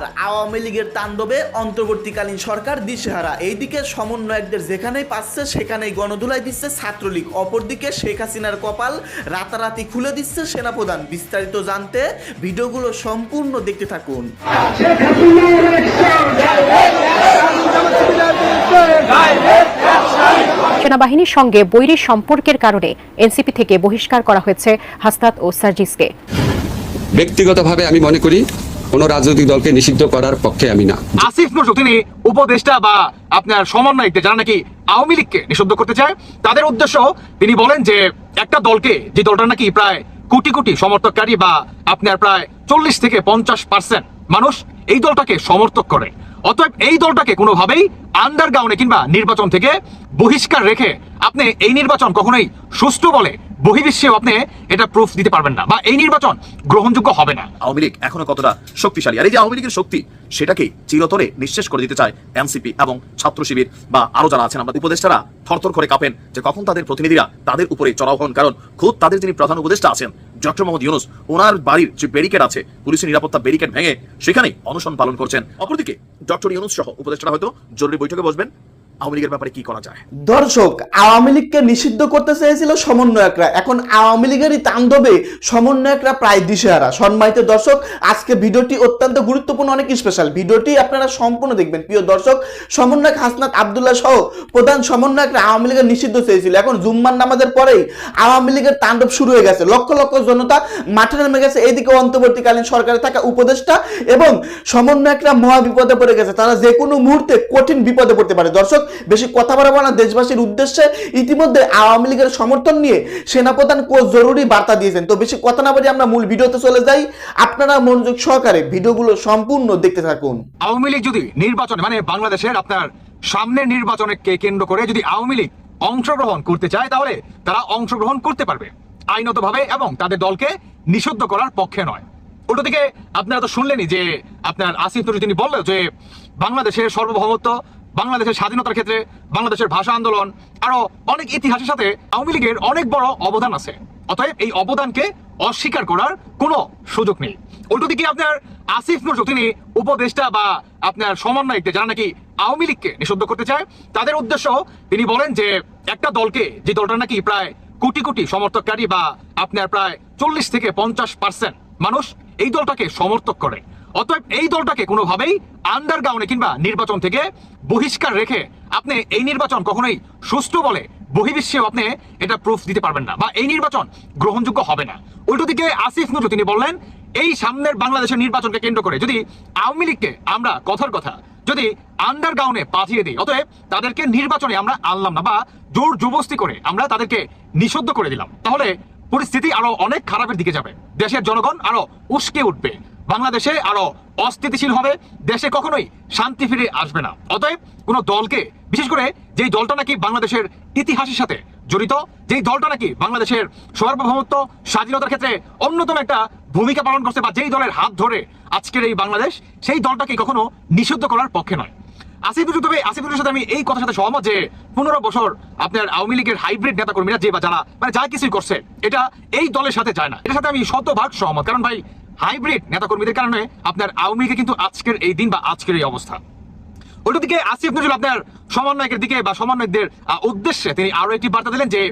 আর আওয়ামী লীগের তাণ্ডবে অন্তর্বর্তীকালীন সরকার দিশেহারা। এইদিকে সমন্বয়কদের যেখানেই পাচ্ছে সেখানেই গণধুলাই দিচ্ছে ছাত্রলীগ। অপরদিকে শেখ হাসিনার কপাল রাতারাতি খুলে দিচ্ছে সেনাপ্রধান। বিস্তারিত জানতে ভিডিওগুলো সম্পূর্ণ দেখতে থাকুন। সেনাবাহিনীর সঙ্গে বৈরী সম্পর্কের কারণে এনসিপি থেকে বহিষ্কার করা হয়েছে হাসনাত ও সার্জিসকে। ব্যক্তিগতভাবে আমি মনে করি কোনো রাজনৈতিক দলকে নিষিদ্ধ করার পক্ষে আমি না। আসিফ নজরুল, তিনি উপদেষ্টা বা আপনার সমন্বয়কদের যারা নাকি আওয়ামী লীগকে নিষিদ্ধ করতে চায়, তাদের উদ্দেশ্য তিনি বলেন যে একটা দলকে, যে দলটা নাকি প্রায় কোটি কোটি সমর্থককারী বা আপনার প্রায় চল্লিশ থেকে পঞ্চাশ পার্সেন্ট মানুষ, এই দলটাকে সমর্থক করে। অতএব এই দলটাকে কোনোভাবেই আন্ডারগ্রাউন্ডে কিংবা নির্বাচন থেকে বহিষ্কার রেখে আপনি এই নির্বাচন কখনোই সুষ্ঠু বলে বহির্বিশ্বেও আপনি এটা প্রুফ দিতে পারবেন না বা এই নির্বাচন গ্রহণযোগ্য হবে না। আওয়ামী লীগ এখনও কতটা শক্তিশালী? আর এই যে আওয়ামী লীগের শক্তি, সেটাকে চিরতরে নিঃশেষ করে দিতে চায় এনসিপি এবং ছাত্র শিবির বা আরও যারা আছেন আমরা উপদেষ্টারা থরথর করে কাঁপেন যে কখন তাদের প্রতিনিধিরা তাদের উপরে চড়াও হন। কারণ খুদ তাদের যিনি প্রধান উপদেষ্টা আছেন, ডক্টর মোহাম্মদ ইউনুস, ওনার বাড়ির যে ব্যারিকেড আছে পুলিশের নিরাপত্তা ব্যারিকেড ভেঙে সেখানেই অনশন পালন করছেন। অপরদিকে ডক্টর ইউনুস সহ উপদেষ্টারা হয়তো জরুরি বৈঠকে বসবেন। আওয়ামী ব্যাপারে কি করা যায়? দর্শক, আওয়ামী লীগকে নিষিদ্ধ করতে চেয়েছিল সমন্বয়করা। এখন আওয়ামী লীগেরই তাণ্ডবে সমন্বয়করা প্রায় দিশেহারা। সম্মানিত দর্শক, আজকে ভিডিওটি অত্যন্ত গুরুত্বপূর্ণ, অনেক স্পেশাল ভিডিওটি আপনারা সম্পূর্ণ দেখবেন। প্রিয় দর্শক, সমন্বয়ক হাসনাত আবদুল্লাহ সহ প্রধান সমন্বয়করা আওয়ামী লীগের নিষিদ্ধ চেয়েছিল। এখন জুম্মার নামাজের পরেই আওয়ামী লীগের তাণ্ডব শুরু হয়ে গেছে। লক্ষ লক্ষ জনতা মাঠে নেমে গেছে। এইদিকে অন্তর্বর্তীকালীন সরকারে থাকা উপদেষ্টা এবং সমন্বয়করা মহা বিপদে পড়ে গেছে। তারা যে কোনো মুহূর্তে কঠিন বিপদে পড়তে পারে। দর্শক বেশি কথা বাড়াবো না দেশবাসীর উদ্দেশ্যে ইতিমধ্যে আওয়ামী লীগের সমর্থন নিয়ে সেনাপ্রধান কোচ জরুরি বার্তা দিয়েছেন। তো বেশি কথা না বলে আমরা মূল ভিডিওতে চলে যাই। আপনারা মনোযোগ সহকারে ভিডিওগুলো সম্পূর্ণ দেখতে থাকুন। আওয়ামী লীগ যদি নির্বাচনে মানে বাংলাদেশের আপনার সামনের নির্বাচনে কে কেন্দ্র করে যদি আওয়ামী লীগ অংশগ্রহণ করতে চায়, তাহলে তারা অংশগ্রহণ করতে পারবে। আইনতভাবে এবং তাদের দলকে নিষিদ্ধ করার পক্ষে নয়। উল্টো দিকে আপনারা তো শুনলেনই যে আপনার আসিফ নজরুল তিনি বলল যে বাংলাদেশের সার্বভৌমত্ব বাংলাদেশের স্বাধীনতার ক্ষেত্রে বাংলাদেশের ভাষা আন্দোলন, আরও অনেক ইতিহাসের সাথে আওয়ামী লীগের অনেক বড় অবদান আছে। অতএব এই অবদানকে অস্বীকার করার কোনো সুযোগ নেই। উল্টো দিকে আপনার আসিফ নজরুল, তিনি উপদেষ্টা বা আপনার সমন্বয়কদের যারা নাকি আওয়ামী লীগকে নিষিদ্ধ করতে চায়, তাদের উদ্দেশ্য তিনি বলেন যে একটা দলকে, যে দলটা নাকি প্রায় কোটি কোটি সমর্থককারী বা আপনার প্রায় চল্লিশ থেকে পঞ্চাশ পার্সেন্ট মানুষ, এই দলটাকে সমর্থক করে। অতএব এই দলটাকে কোনোভাবেই আন্ডারগ্রাউন্ডে কিংবা নির্বাচন থেকে বহিষ্কার রেখে আপনি এই নির্বাচন কখনোই সুষ্ঠু বলে বহির্বিশ্বেও আপনি এটা প্রুফ দিতে পারবেন না বা এই নির্বাচন গ্রহণযোগ্য হবে না। উল্টো দিকে আসিফ নজরুল তিনি বললেন, এই সামনের বাংলাদেশের নির্বাচনকে কেন্দ্র করে যদি আওয়ামী লীগকে আমরা কথার কথা যদি আন্ডারগ্রাউন্ডে পাঠিয়ে দিই, অতএব তাদেরকে নির্বাচনে আমরা আনলাম না বা জোর জবস্তি করে আমরা তাদেরকে নিষিদ্ধ করে দিলাম। তাহলে পরিস্থিতি আরও অনেক খারাপের দিকে যাবে। দেশের জনগণ আরও উস্কে উঠবে। বাংলাদেশে আরও অস্থিতিশীল হবে, দেশে কখনোই শান্তি ফিরে আসবে না। অতএব কোন দলকে, বিশেষ করে যেই দলটা নাকি বাংলাদেশের ইতিহাসের সাথে জড়িত, যেই দলটা নাকি বাংলাদেশের সার্বভৌমত্ব, স্বাধীনতার ক্ষেত্রে অন্যতম একটা ভূমিকা পালন করছে বা যেই দলের হাত ধরে আজকের এই বাংলাদেশ, সেই দলটাকে কখনো নিষিদ্ধ করার পক্ষে নয়। আসিফুর তবে আসিফুরের সাথে আমি এই কথার সাথে সহমত যে পনেরো বছর আপনার আওয়ামী লীগের হাইব্রিড নেতা কর্মীরা যে বা যারা মানে যা কিছুই করছে, এটা এই দলের সাথে যায় না। এটার সাথে আমি শতভাগ সহমত। কারণ ভাই হাইব্রিড নেতা কর্মীদের কারণে আপনার আওয়ামী লীগের কিন্তু আজকের এই দিন বা আজকের এই অবস্থা। উল্টো দিকে আসিফ নজরুল আপনার সমন্বয়কের দিকে বা সমন্বয়কদের উদ্দেশ্যে। তিনি আরও একটি বার্তা দিলেন যে,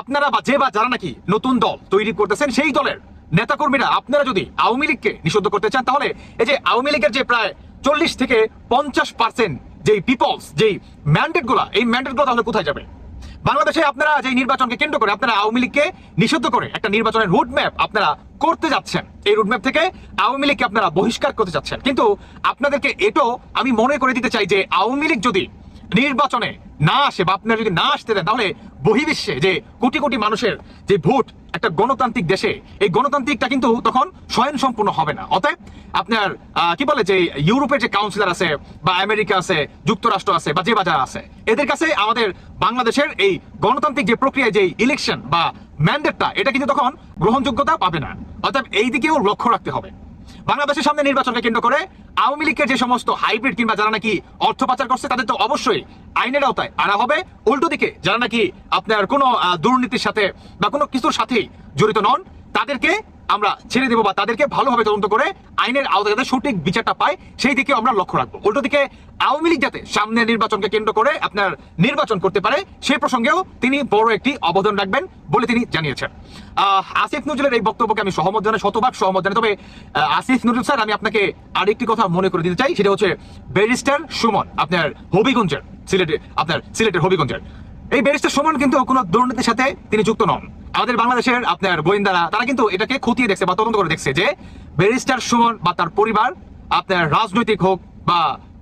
আপনারা বা যে বা যারা নাকি নতুন দল তৈরি করতেছেন, সেই দলের নেতাকর্মীরা, আপনারা যদি আওয়ামী লীগকে নিষিদ্ধ করতে চান, তাহলে এই যে আওয়ামী লীগের যে প্রায় চল্লিশ থেকে পঞ্চাশ পার্সেন্ট যেই পিপলস যেই ম্যান্ডেটগুলা, এই ম্যান্ডেটগুলো তাহলে কোথায় যাবে? বাংলাদেশে আপনারা যে নির্বাচনকে কেন্দ্র করে আপনারা আওয়ামী লীগকে নিষিদ্ধ করে একটা নির্বাচনের রুটম্যাপ আপনারা করতে যাচ্ছেন, এই রুটম্যাপ থেকে আওয়ামী লীগকে আপনারা বহিষ্কার করতে যাচ্ছেন। কিন্তু আপনাদেরকে এটাও আমি মনে করে দিতে চাই যে আওয়ামী লীগ যদি নির্বাচনে না আসে, বা আপনারা যদি না আসতে দেন, তাহলে বহির্বিশ্বে যে কোটি কোটি মানুষের যে ভোট একটা গণতান্ত্রিক দেশে, এই গণতান্ত্রিকটা কিন্তু তখন স্বয়ং সম্পূর্ণ হবে না। অতএব আপনার কি বলে যে ইউরোপের যে কাউন্সিলর আছে, বা আমেরিকা আছে, যুক্তরাষ্ট্র আছে, বা যে বাজার আছে, এদের কাছে আমাদের বাংলাদেশের এই গণতান্ত্রিক যে প্রক্রিয়ায় যে ইলেকশন বা ম্যান্ডেটটা এটা কিন্তু তখন গ্রহণযোগ্যতা পাবে না। অর্থাৎ এই দিকেও লক্ষ্য রাখতে হবে। বাংলাদেশের সামনে নির্বাচনকে কেন্দ্র করে আওয়ামী লীগের যে সমস্ত হাইব্রিড কিংবা যারা নাকি অর্থ পাচার করছে, তাদের তো অবশ্যই আইনের আওতায় আনা হবে। উল্টো দিকে, যারা নাকি আপনার কোনো দুর্নীতির সাথে বা কোনো কিছুর সাথেই জড়িত নন, তাদেরকে আমরা ছেড়ে দেবো বা তাদেরকে ভালোভাবে তদন্ত করে আইনের আওতায় যাতে সঠিক বিচারটা পায়, সেই দিকে আমরা লক্ষ্য রাখব। উল্টো দিকে আওয়ামী লীগ যাতে সামনের নির্বাচনকে কেন্দ্র করে আপনার নির্বাচন করতে পারে সেই প্রসঙ্গেও তিনি বড় একটি অবদান রাখবেন বলে তিনি জানিয়েছেন। আসিফ নজরুলের এই বক্তব্যকে আমি সহমত জানাই, শতভাগ সহমত জানাই। তবে আসিফ নজরুল স্যার, আমি আপনাকে আরেকটি কথা মনে করে দিতে চাই, সেটা হচ্ছে ব্যারিস্টার সুমন, আপনার হবিগঞ্জের সিলেটে, আপনার সিলেটের হবিগঞ্জের। এই ব্যারিস্টার সুমন কিন্তু কোনো দুর্নীতির সাথে তিনি যুক্ত নন। আমাদের বাংলাদেশের আপনার গোয়েন্দারা, তারা কিন্তু এটাকে খতিয়ে দেখছে বা তদন্ত করে দেখছে যে ব্যারিস্টার সুমন বা তার পরিবার, আপনার রাজনৈতিক হোক বা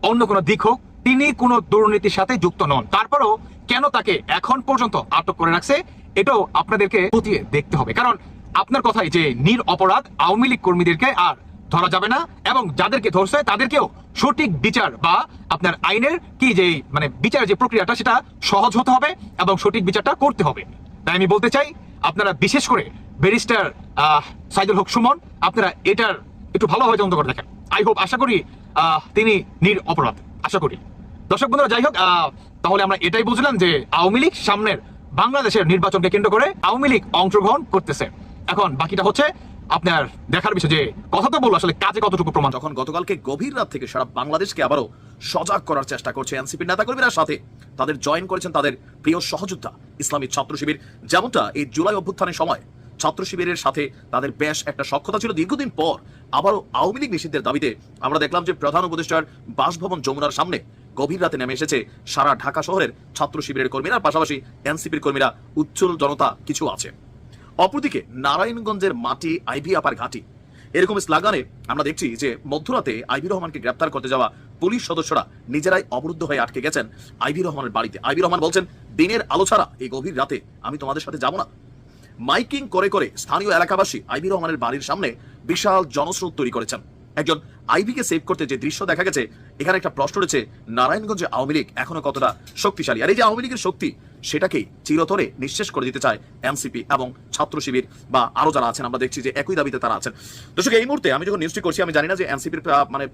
অন্য কোনো দিক হোক, তিনি কোনো দুর্নীতির সাথে যুক্ত নন। তারপরও কেন তাকে এখন পর্যন্ত আটক করে রাখছে, এটাও আপনাদেরকে খতিয়ে দেখতে হবে। কারণ আপনার কথাই যে নির অপরাধ আওয়ামী লীগ কর্মীদেরকে আর ধরা যাবে না এবং যাদেরকে ধরছে তাদেরকেও সঠিক বিচার বা আপনার আইনের কি যে মানে বিচার যে প্রক্রিয়াটা, সেটা সহজ হতে হবে এবং সঠিক বিচারটা করতে হবে। তাই আমি বলতে চাই আপনারা বিশেষ করে ব্যারিস্টার সাইদুল হক সুমন, আপনারা এটার একটু ভালোভাবে তদন্ত করে দেখেন। আই হোপ আশা করি তিনি নির অপরাধ, আশা করি। দর্শক বন্ধুরা, যাই হোক তাহলে আমরা এটাই বুঝলাম যে আওয়ামী লীগ সামনের বাংলাদেশের নির্বাচনকে কেন্দ্র করে আওয়ামী লীগ অংশগ্রহণ করতেছে। এখন বাকিটা হচ্ছে আপনার দেখার বিষয় যে কথা তো বলব আসলে কাজে কতটুকু প্রমাণ? যখন গতকালকে গভীর রাত থেকে সারা বাংলাদেশকে আবারও সজাগ করার চেষ্টা করছে এনসিপির নেতাকর্মীরা সাথে তাদের জয়েন করেছেন তাদের প্রিয় সহযোদ্ধা ইসলামী ছাত্র শিবির। যেমনটা এই জুলাই অভ্যুত্থানের সময় ছাত্র শিবিরের সাথে তাদের বেশ একটা সক্ষতা ছিল। দীর্ঘদিন পর আবারও আওয়ামী লীগ নিষিদ্ধের দাবিতে আমরা দেখলাম যে প্রধান উপদেষ্টার বাসভবন যমুনার সামনে গভীর রাতে নেমে এসেছে সারা ঢাকা শহরের ছাত্র শিবিরের কর্মীরা। পাশাপাশি এনসিপির কর্মীরা উজ্জ্বল জনতা কিছু আছে। অপরদিকে নারায়ণগঞ্জের মাটি আইভি আপার ঘাটি। এরকম স্লাগানে আমরা দেখছি যে মধ্যরাতে আইভি রহমানকে গ্রেপ্তার করতে যাওয়া পুলিশ সদস্যরা নিজেরাই অবরুদ্ধ হয়ে আটকে গেছেন আইভি রহমানের বাড়িতে। আইভি রহমান বলছেন, দিনের আলো ছাড়া এই গভীর রাতে আমি তোমাদের সাথে যাব না। মাইকিং করে করে স্থানীয় এলাকাবাসী আইভি রহমানের বাড়ির সামনে বিশাল জনস্রোত তৈরি করেছেন। একজন আইভিকে সেভ করতে যে দৃশ্য দেখা গেছে এখানে একটা প্রশ্ন রয়েছে, নারায়ণগঞ্জে আওয়ামী লীগ এখনও কতটা শক্তিশালী? আর এই যে আওয়ামী লীগের শক্তি, সেটাকেই চিরতরে নিঃশেষ করে দিতে চায় এনসিপি এবং ছাত্র শিবির বা আরও যারা আছেন, আমরা দেখছি যে একই দাবিতে তারা আছেন। দর্শক, এই মুহূর্তে আমি যখন নিউজটি করছি, আমি জানি না যে এনসিপির মানে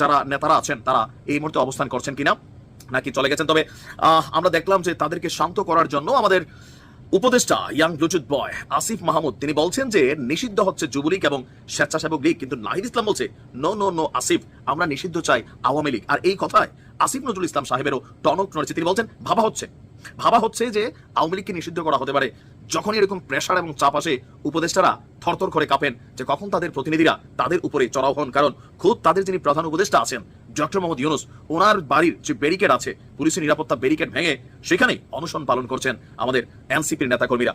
যারা নেতারা আছেন, তারা এই মুহূর্তে অবস্থান করছেন কিনা, নাকি চলে গেছেন? তবে আমরা দেখলাম যে তাদেরকে শান্ত করার জন্য আমাদের উপদেষ্টা young Bluetooth boy Asif Mahmud, তিনি বলছেন যে নিষিদ্ধ হচ্ছে যুবলীগ এবং স্বেচ্ছাসেবক লীগ, কিন্তু নাহিদ ইসলাম বলছে নো নো নো আসিফ আমরা নিষিদ্ধ চাই আওয়ামী লীগ। আর এই কথায় আসিফ নজরুল ইসলাম সাহেবেরও টনক নড়ছে। তিনি বলছেন, ভাবা হচ্ছে। ভাবা হচ্ছে যে আওয়ামী লীগকে নিষিদ্ধ করা হতে পারে। যখনই এরকম প্রেশার এবং চাপ আসে, উপদেষ্টারা থরথর করে কাঁপেন যে কখন তাদের প্রতিনিধিরা তাদের উপরে চড়াও হন। কারণ খুদ তাদের যিনি প্রধান উপদেষ্টা আছেন, ডক্টর মোহাম্মদ ইউনুস, ওনার বাড়ির যে ব্যারিকেড আছে পুলিশের নিরাপত্তা ব্যারিকেড ভেঙে সেখানেই অনশন পালন করছেন আমাদের এনসিপির নেতাকর্মীরা।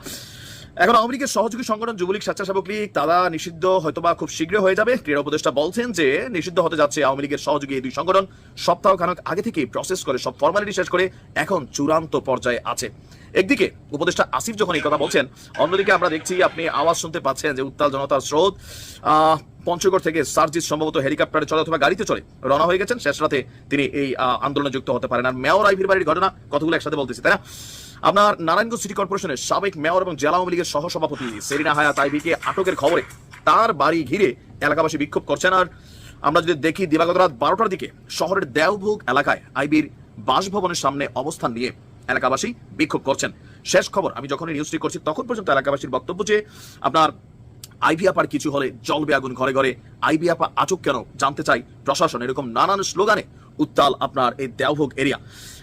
এখন আওয়ামী লীগের সহযোগী সংগঠন যুবলীগ স্বেচ্ছাসেবক লীগ, তারা নিষিদ্ধ হয়তোবা খুব শীঘ্র হয়ে যাবে। ক্রীড়া উপদেষ্টা বলছেন যে, নিষিদ্ধ হতে যাচ্ছে আওয়ামী লীগের সহযোগী এই দুই সংগঠন। সপ্তাহ খানক আগে থেকে প্রসেস করে, সব ফর্মালিটি শেষ করে এখন চূড়ান্ত পর্যায়ে আছে। একদিকে উপদেষ্টা আসিফ যখন এই কথা বলছেন, অন্যদিকে আমরা দেখছি আপনি আওয়াজ শুনতে পাচ্ছেন যে উত্তাল জনতার স্রোত পঞ্চগড় থেকে সার্জিস সম্ভবত হেলিকপ্টারে চলে অথবা গাড়িতে চলে রওনা হয়ে গেছেন। শেষ রাতে তিনি এই আন্দোলনে যুক্ত হতে পারেন। আর মেয়র আইভির বাড়ির ঘটনা, কতগুলো একসাথে বলতেছি, তাই না? আপনার নারায়ণগঞ্জ সিটি কর্পোরেশনের সাবেক মেয়র এবং জেলা আওয়ামী লীগের সহসভাপতি সেরিনা হায়াত আইভিকে আটকের খবরে তার বাড়ি ঘিরে এলাকাবাসী বিক্ষোভ করছেন। আর আমরা যদি দেখি দিবাগত রাত বারোটার দিকে শহরের দেওভোগ এলাকায় আইবির বাসভবনের সামনে অবস্থান নিয়ে এলাকাবাসী বিক্ষোভ করছেন। শেষ খবর, আমি যখন নিউজটি করছি তখন পর্যন্ত এলাকাবাসীর বক্তব্য যে আপনার আইভি আপার কিছু হলে জলবে আগুন ঘরে ঘরে। আইভি আপা আচুক কেন জানতে চাই প্রশাসন। এরকম নানান স্লোগানে উত্তাল আপনার এই দেওভোগ এরিয়া।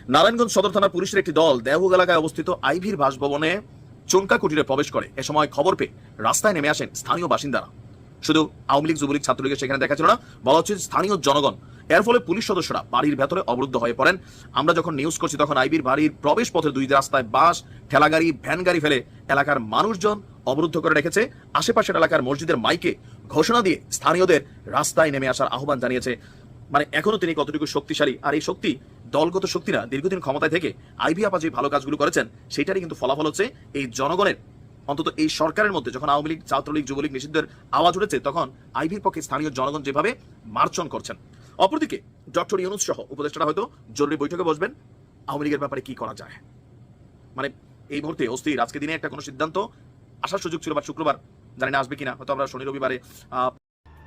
নারায়ণগঞ্জ সদর থানার পুলিশের একটি দল দেওভোগ এলাকায় অবস্থিত আইভির বাসভবনে চমকা কুটিরে প্রবেশ করে। এ সময় খবর পেয়ে রাস্তায় নেমে আসেন স্থানীয় বাসিন্দারা। শুধু আওয়ামী লীগ, যুবলীগ ছাত্রলীগের সেখানে দেখা ছিল না, বলা হচ্ছে স্থানীয় জনগণ, এর ফলে পুলিশ সদস্যরা বাড়ির ভেতরে অবরুদ্ধ হয়ে পড়েন। আমরা যখন নিউজ করছি তখন আইবির বাড়ির প্রবেশ পথের দুই রাস্তায় বাস, ঠেলাগাড়ি, ভ্যান গাড়ি ফেলে এলাকার মানুষজন অবরুদ্ধ করে রেখেছে। আশেপাশের এলাকার মসজিদের মাইকে ঘোষণা দিয়ে স্থানীয়দের রাস্তায় নেমে আসার আহ্বান জানিয়েছে। মানে এখনও তিনি কতটুকু শক্তিশালী, আর এই শক্তি দলগত শক্তিরা দীর্ঘদিন ক্ষমতায় থেকে আইভি আপা যে ভালো কাজগুলো করেছেন, সেটারই কিন্তু ফলাফল হচ্ছে এই জনগণের। অন্তত এই সরকারের মধ্যে যখন আওয়ামী লীগ, ছাত্রলীগ, যুবলীগ নিষিদ্ধের আওয়াজ উঠেছে, তখন আইভির পক্ষে স্থানীয় জনগণ যেভাবে মার্চন করছেন। অপরদিকে, ডক্টর ইউনুস সহ উপদেষ্টারা হয়তো জরুরি বৈঠকে বসবেন। আওয়ামী লীগের ব্যাপারে কি করা যায়? মানে এই মুহূর্তে অস্থির। আজকে দিনে একটা কোনো সিদ্ধান্ত আসার সুযোগ ছিল বা শুক্রবার জানি না আসবে কিনা। হয়তো আমরা শনি রবিবারে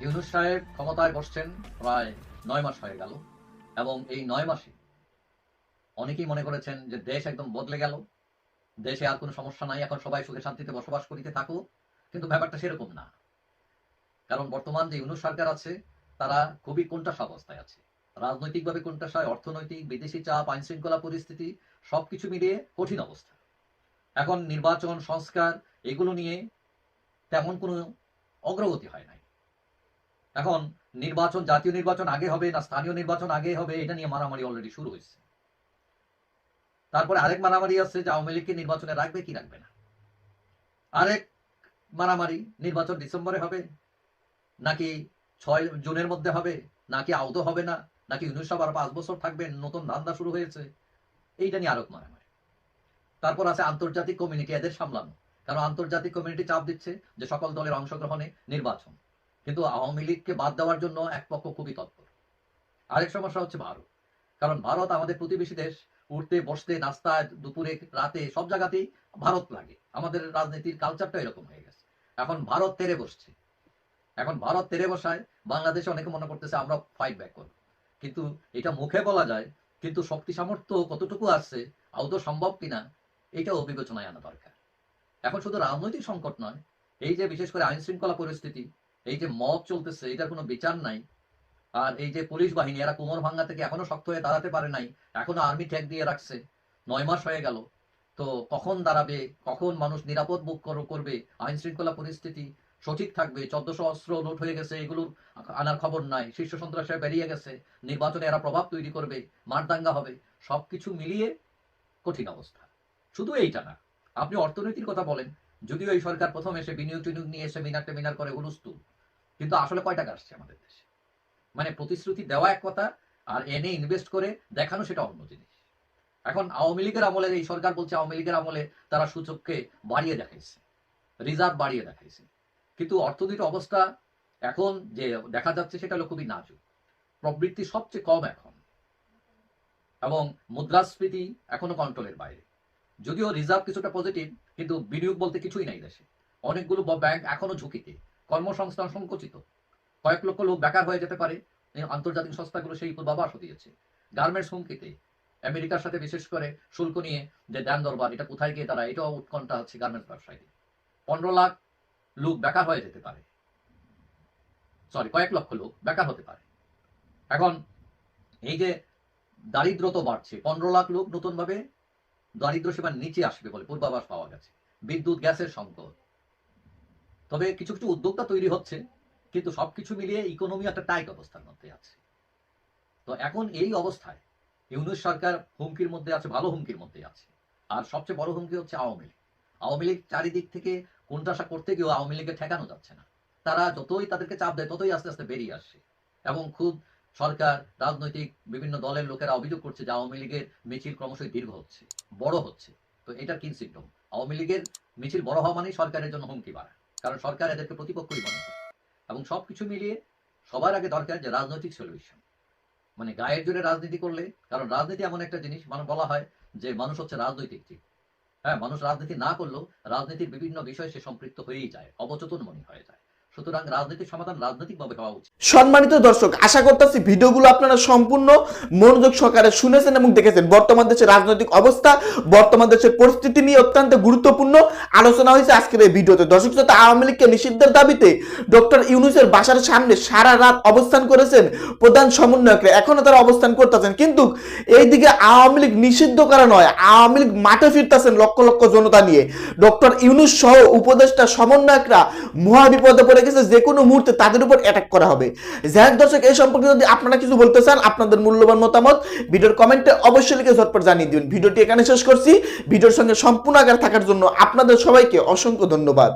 ইউনুস সাহেব ক্ষমতায় বসছেন প্রায় নয় মাস হয়ে গেল, এবং এই নয় মাসে অনেকেই মনে করেছেন যে দেশ একদম বদলে গেল। দেশে আর কোনো সমস্যা নাই, এখন সবাই সুখে শান্তিতে বসবাস করিতে থাকো কিন্তু ব্যাপারটা সেরকম না। কারণ বর্তমান যে ইউনুস সরকার আছে, তারা খুবই কোণঠাসা অবস্থায় আছে। রাজনৈতিকভাবে কোণঠাসা অর্থনৈতিক, বিদেশি চাপ আইন শৃঙ্খলা পরিস্থিতি, সবকিছু মিলিয়ে কঠিন অবস্থা। এখন নির্বাচন, সংস্কার, এগুলো নিয়ে তেমন কোনো অগ্রগতি হয় নাই। এখন নির্বাচন, জাতীয় নির্বাচন আগে হবে না, স্থানীয় নির্বাচন আগে হবে, এটা নিয়ে মারামারি অলরেডি শুরু হয়েছে। তারপরে আরেক মারামারি আছে যে আওয়ামী লীগকে নির্বাচনে রাখবে কি রাখবে না? আরেক মারামারি নির্বাচন ডিসেম্বরে হবে। নাকি ছয় জুনের মধ্যে হবে, নাকি আউতো হবে না, নাকি সাহেব আর পাঁচ বছর থাকবেন নতুন ধান্দা শুরু হয়েছে। এইটা নিয়ে আরেক মারামারি। তারপর আছে আন্তর্জাতিক কমিউনিটি এদের সামলানো। কারণ আন্তর্জাতিক কমিউনিটি চাপ দিচ্ছে যে সকল দলের অংশগ্রহণে নির্বাচন। কিন্তু আওয়ামী লীগকে বাদ দেওয়ার জন্য এক পক্ষ খুবই তৎপর। আরেক সমস্যা হচ্ছে ভারত। কারণ ভারত আমাদের প্রতিবেশী দেশ উঠতে, বসতে নাস্তা দুপুরে, রাতে, সব জায়গাতেই ভারত লাগে। আমাদের রাজনীতির কালচারটা এরকম হয়ে গেছে। এখন ভারত তেরে বসছে। এখন ভারত তেরে বসায় বাংলাদেশে অনেকে মনে করতেছে, আমরা ফাইট ব্যাক করব। কিন্তু এটা মুখে বলা যায়, কিন্তু শক্তি সামর্থ্য কতটুকু আসছে আদৌ সম্ভব কিনা, এটাও বিবেচনায় আনা দরকার। এখন শুধু রাজনৈতিক সংকট নয়, এই যে বিশেষ করে আইন শৃঙ্খলা পরিস্থিতি, এই যে মব চলতেছে, এটার কোনো বিচার নাই। আর এই যে পুলিশ বাহিনী, এরা কোমর ভাঙ্গা থেকে এখনও শক্ত হয়ে দাঁড়াতে পারে নাই। এখনও আর্মি ট্যাগ দিয়ে রাখছে। নয় মাস হয়ে গেল। তো কখন দাঁড়াবে? কখন মানুষ নিরাপদ বুক করবে? আইন শৃঙ্খলা পরিস্থিতি সঠিক থাকবে? চোদ্দশো অস্ত্র লোট হয়ে গেছে, এগুলোর আনার খবর নাই। শীর্ষ সন্ত্রাসে বেরিয়ে গেছে। নির্বাচনে এরা প্রভাব তৈরি করবে, মারদাঙ্গা হবে। সবকিছু মিলিয়ে কঠিন অবস্থা। শুধু এইটা না, আপনি অর্থনীতির কথা বলেন। যদিও এই সরকার প্রথম এসে বিনিয়োগ টিনিয়োগ নিয়ে সেমিনার টেমিনার করে হুলুস্তুল কিন্তু আসলে কয় টাকা আসছে আমাদের দেশে? মানে প্রতিশ্রুতি দেওয়া এক কথা আর এনে ইনভেস্ট করে দেখানো সেটা অন্য জিনিস। এখন আওয়ামী লীগের আমলে এই সরকার বলছে আওয়ামী লীগের আমলে তারা সূচককে বাড়িয়ে দেখাইছে রিজার্ভ বাড়িয়ে দেখাইছে। কিন্তু অর্থনীতির অবস্থা এখন যে দেখা যাচ্ছে সেটা হলো খুবই নাজুক। প্রবৃত্তি সবচেয়ে কম এখন। এবং মুদ্রাস্ফীতি এখনও কন্ট্রোলের বাইরে। যদিও রিজার্ভ কিছুটা পজিটিভ কিন্তু বিনিয়োগ বলতে কিছুই নাই দেশে। অনেকগুলো ব্যাংক এখনও ঝুঁকিতে। কর্মসংস্থান সংকুচিত। কয়েক লক্ষ লোক বেকার হয়ে যেতে পারে। আন্তর্জাতিক সংস্থাগুলো সেই পূর্বাভাসও দিয়েছে। গার্মেন্টস হুমকিতে আমেরিকার সাথে বিশেষ করে শুল্ক নিয়ে যে দেন দরবার, এটা কোথায় গিয়ে তারা এটাও উৎকণ্ঠা হচ্ছে গার্মেন্টস ব্যবসায়ীদের। পনেরো লাখ লোক বেকার হয়ে যেতে পারে। সরি কয়েক লক্ষ লোক বেকার হতে পারে। এখন এই যে দারিদ্র তো বাড়ছে, পনেরো লাখ লোক নতুন ভাবে দারিদ্র সীমার নিচে আসবে বলে পূর্বাভাস পাওয়া গেছে। বিদ্যুৎ, গ্যাসের সংকট। তবে কিছু কিছু উদ্যোক্তা তৈরি হচ্ছে। কিন্তু সবকিছু মিলিয়ে ইকোনমি একটা টাইট অবস্থার মধ্যে আছে। তো এখন এই অবস্থায় ইউনুস সরকার হুমকির মধ্যে আছে, ভালো হুমকির মধ্যে আছে। আর সবচেয়ে বড় হুমকি হচ্ছে আওয়ামী লীগ। আওয়ামী লীগ চারিদিক থেকে কোনটাশা করতে গিয়েও আওয়ামী লীগকে ঠেকানো যাচ্ছে না। তারা যতই তাদেরকে চাপ দেয়, ততই আস্তে আস্তে বেরিয়ে আসছে এবং খুব সরকার, রাজনৈতিক বিভিন্ন দলের লোকেরা অভিযোগ করছে যে আওয়ামী লীগের মিছিল ক্রমশই দীর্ঘ হচ্ছে, বড় হচ্ছে। তো এটা কি সিমটম আওয়ামী লীগের মিছিল বড় হওয়া মানেই সরকারের জন্য হুমকি বাড়া। কারণ সরকার এদেরকে প্রতিপক্ষই মনে করে। এবং সবকিছু মিলিয়ে সবার আগে দরকার যে রাজনৈতিক সলিউশন মানে গায়ের জোরে রাজনীতি করলে, কারণ রাজনীতি এমন একটা জিনিস মানে বলা হয় যে মানুষ হচ্ছে রাজনৈতিক জীব। হ্যাঁ মানুষ রাজনীতি না করলেও রাজনীতির বিভিন্ন বিষয়ে সে সম্পৃক্ত হয়েই যায় অবচেতন মনে হয়ে যায়। সম্মানিত দর্শক, আশা করতেছি ভিডিওগুলো আপনারা সম্পূর্ণ মনোযোগ সহকারে শুনেছেন এবং দেখেছেন। বর্তমান দেশের রাজনৈতিক অবস্থা, বর্তমান দেশের পরিস্থিতি নিয়ে অত্যন্ত গুরুত্বপূর্ণ আলোচনা হয়েছে আজকের এই ভিডিওতে। দর্শক শ্রোতা, আওয়ামী লীগকে নিষিদ্ধের দাবিতে ডক্টর ইউনুসের বাসার সামনে সারা রাত অবস্থান করেছেন প্রধান সমন্বয়করা। এখনও তারা অবস্থান করতেছেন। কিন্তু এইদিকে আওয়ামী লীগ নিষিদ্ধ করা নয়, আওয়ামী লীগ মাঠে ফিরতেছেন লক্ষ লক্ষ জনতা নিয়ে। ডক্টর ইউনুস সহ উপদেষ্টা সমন্বয়করা মহা বিপদে পড়ে গেছে, যে কোনো মুহূর্তে তাদের উপর অ্যাটাক করা হবে। যাই দর্শক, এই সম্পর্কে যদি আপনারা কিছু বলতে চান, আপনাদের মূল্যবান মতামত ভিডিওর কমেন্টে অবশ্যই লিখে ঝটপট জানিয়ে দিন। ভিডিওটি এখানে শেষ করছি। ভিডিওর সঙ্গে সম্পূর্ণ আকার থাকার জন্য আপনাদের সবাইকে অসংখ্য ধন্যবাদ।